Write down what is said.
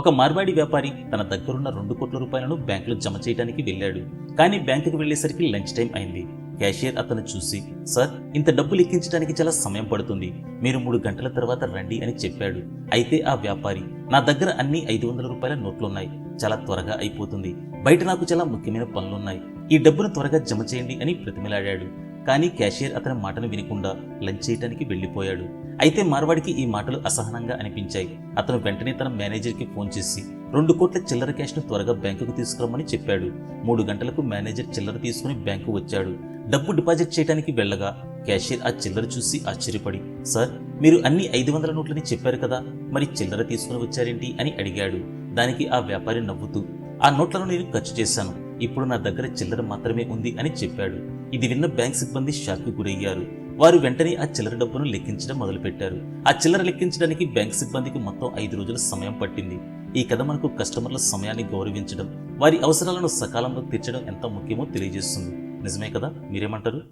ఒక మార్వాడి వ్యాపారి తన దగ్గరున్న రెండు కోట్ల రూపాయలను బ్యాంకులో జమ చేయడానికి వెళ్ళాడు. కానీ బ్యాంకుకి వెళ్ళేసరికి లంచ్ టైం అయింది. క్యాషియర్ అతను చూసి సార్ ఇంత డబ్బు లెక్కించడానికి చాలా సమయం పడుతుంది. మీరు మూడు గంటల తర్వాత రండి అని చెప్పాడు. అయితే ఆ వ్యాపారి నా దగ్గర అన్ని ఐదు వందల రూపాయల నోట్లున్నాయి. చాలా త్వరగా అయిపోతుంది. బయట నాకు చాలా ముఖ్యమైన పనులున్నాయి. ఈ డబ్బును త్వరగా జమ చేయండి అని ప్రతిమలాడాడు కానీ క్యాషియర్ అతని మాటను వినకుండా లంచ్ చేయటానికి వెళ్ళిపోయాడు. అయితే మార్వాడికి ఈ మాటలు అసహనంగా అనిపించాయి. అతను వెంటనే తన మేనేజర్కి ఫోన్ చేసి రెండు కోట్ల చిల్లర క్యాష్ను త్వరగా బ్యాంకుకు తీసుకురమ్మని చెప్పాడు. మూడు గంటలకు మేనేజర్ చిల్లర తీసుకుని బ్యాంకు వచ్చాడు. డబ్బు డిపాజిట్ చేయడానికి వెళ్ళగా క్యాషియర్ ఆ చిల్లర చూసి ఆశ్చర్యపడి సార్ మీరు అన్ని ఐదు వందల నోట్లని చెప్పారు కదా మరి చిల్లర తీసుకుని వచ్చారేంటి? అని అడిగాడు. దానికి ఆ వ్యాపారి నవ్వుతూ ఆ నోట్లను నేను ఖర్చు చేశాను. ఇప్పుడు నా దగ్గర చిల్లర మాత్రమే ఉంది అని చెప్పాడు. ఇది విన్న బ్యాంక్ సిబ్బంది షాక్కు గురయ్యారు. వారు వెంటనే ఆ చిల్లర డబ్బును లెక్కించడం మొదలుపెట్టారు. ఆ చిల్లర లెక్కించడానికి బ్యాంక్ సిబ్బందికి మొత్తం ఐదు రోజుల సమయం పట్టింది. ఈ కథ మనకు కస్టమర్ల సమయాన్ని గౌరవించడం వారి అవసరాలను సకాలంలో తీర్చడం ఎంత ముఖ్యమో తెలియజేస్తుంది. నిజమే కదా? మీరేమంటారు?